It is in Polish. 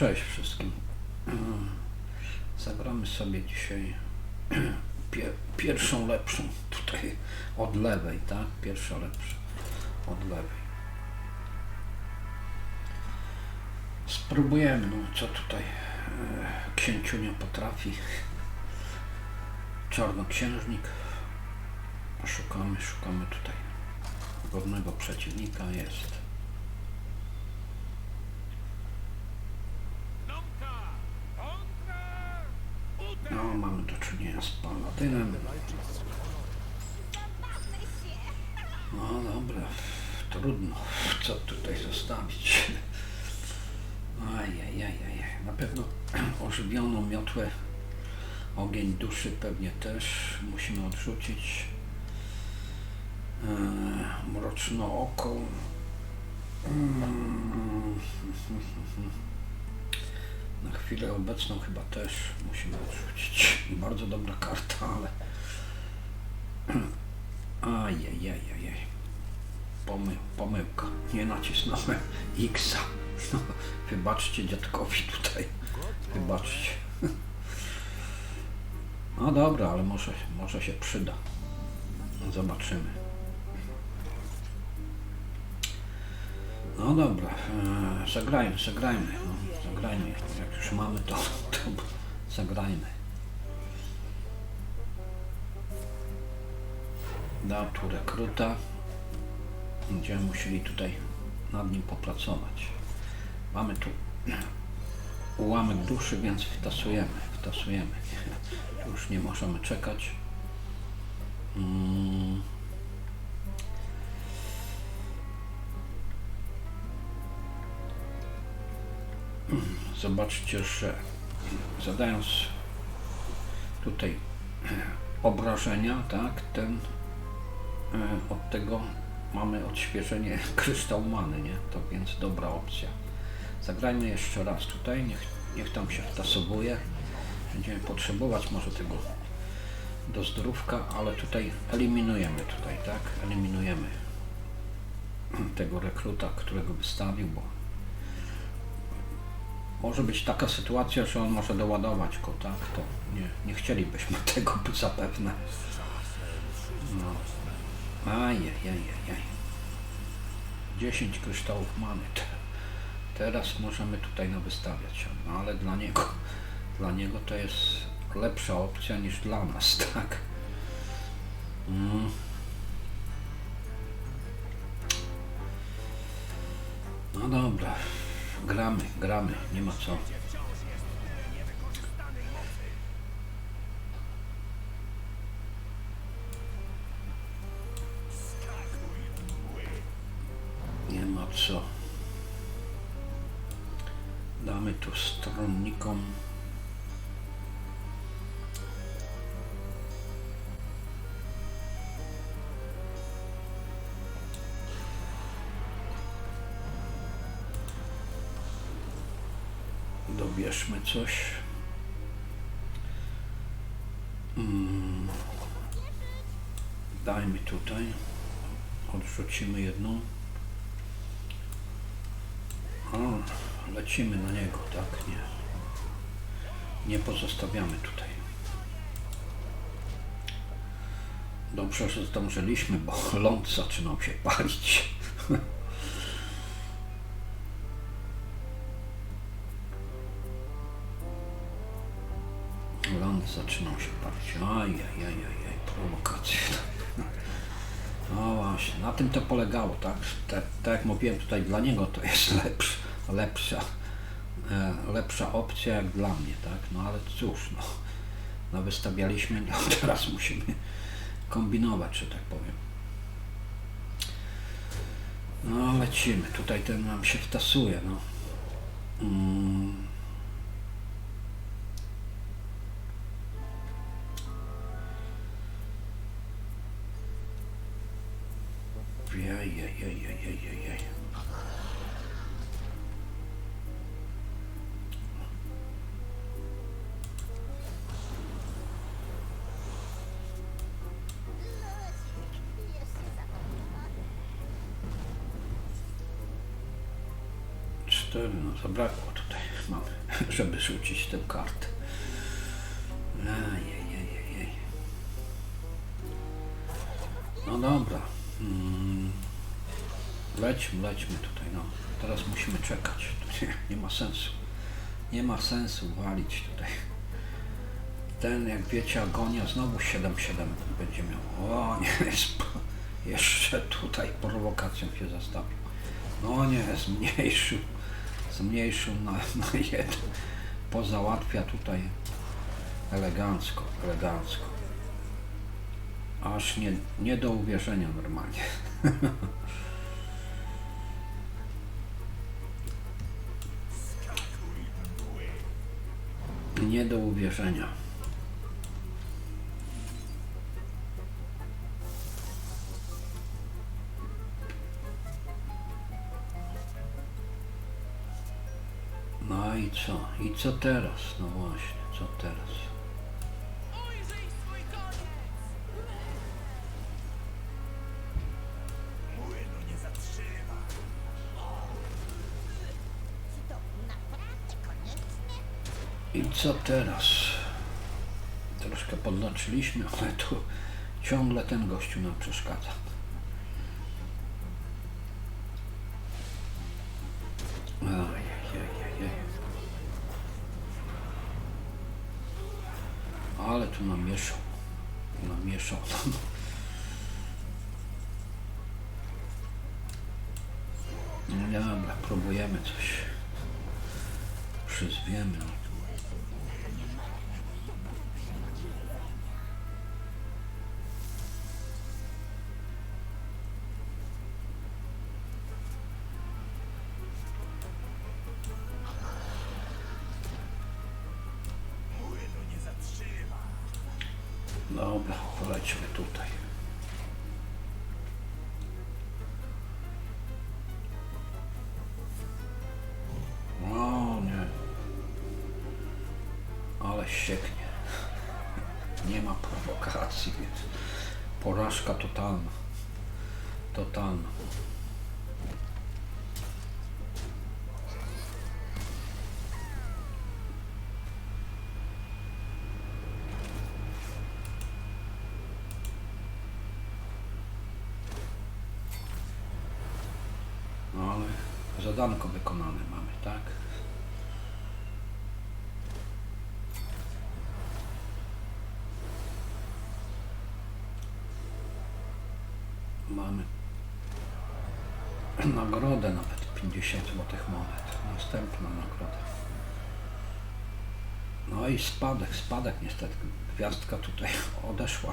cześć wszystkim. Zagramy sobie dzisiaj pie, pierwszą lepszą tutaj od lewej, tak? Pierwsza lepsza od lewej. Spróbujemy, no co tutaj e, księciunia potrafi. Czarnoksiężnik. Szukamy, szukamy tutaj godnego przeciwnika jest. No, mamy do czynienia z paladynem. No dobra, trudno, co tutaj zostawić. Ajajajaj, na pewno ożywioną miotłę, ogień duszy pewnie też musimy odrzucić. Eee, mroczne oko. Mm. Na chwilę obecną chyba też musimy odrzucić. Bardzo dobra karta, ale... Ajajajajaj. Pomy, pomyłka. Nie nacisnąłem X. No, wybaczcie dziadkowi tutaj. Wybaczcie. No dobra, ale może, może się przyda. Zobaczymy. No dobra, e, zagrajmy, zagrajmy. No, zagrajmy. Jak już mamy to, to zagrajmy. Dał tu rekruta. Będziemy musieli tutaj nad nim popracować. Mamy tu ułamek duszy, więc wtasujemy, wtasujemy. Już nie możemy czekać. Mm. Zobaczcie, że zadając tutaj obrażenia, tak, ten e, od tego mamy odświeżenie kryształ many, nie? To więc dobra opcja. Zagrajmy jeszcze raz tutaj, niech, niech tam się wtasowuje. Będziemy potrzebować może tego do zdrówka, ale tutaj eliminujemy tutaj, tak? Eliminujemy tego rekruta, którego wystawił, bo może być taka sytuacja, że on może doładować go, tak? To nie, nie chcielibyśmy tego zapewne. No. Ajajajajaj. 10 kryształów mamy. Te- Teraz możemy tutaj nawystawiać, no ale dla niego, dla niego to jest lepsza opcja niż dla nas, tak? Mm. No dobra, gramy, gramy, nie ma co. Nie ma co. Damy tu stronnikom. Dobierzmy coś. Mm. Dajmy tutaj. Odrzucimy jedną. O, lecimy na niego, tak? Nie. Nie pozostawiamy tutaj. Dobrze, że zdążyliśmy, bo ląd zaczynał się palić. Ajajajajaj, prowokacje. No właśnie, na tym to polegało, tak? Tak, tak jak mówiłem tutaj, dla niego to jest lepsza, lepsza, e, lepsza opcja jak dla mnie, tak? No ale cóż, no, no wystawialiśmy, no teraz musimy kombinować, że tak powiem. No lecimy, tutaj ten nam się wtasuje, no. Mm. Cztery, no zabrakło tutaj. mamy, żeby rzucić tę kartę. No dobra. Mm. Lećmy, lećmy tutaj, no. Teraz musimy czekać. Nie, nie ma sensu. Nie ma sensu walić tutaj. Ten, jak wiecie, agonia znowu 7-7 będzie miał. O nie, jest, jeszcze tutaj prowokacją się zastawił. No nie, zmniejszył. Zmniejszył na, na jeden. Pozałatwia tutaj elegancko, elegancko. Aż nie, nie do uwierzenia normalnie. Nie do uwierzenia. No i co? I co teraz? No właśnie, co teraz? I co teraz? Troszkę podleczyliśmy, ale tu ciągle ten gościu nam przeszkadza. Ale tu namieszał. Namieszał nam. No dobra, próbujemy coś. Przyzwiemy. Dobra, polećmy tutaj. O nie. Ale sieknie. Nie ma prowokacji, więc porażka totalna. Totalna. Zadanko wykonane mamy, tak? Mamy nagrodę nawet 50 złotych monet. Następna nagroda. No i spadek, spadek niestety. Gwiazdka tutaj odeszła.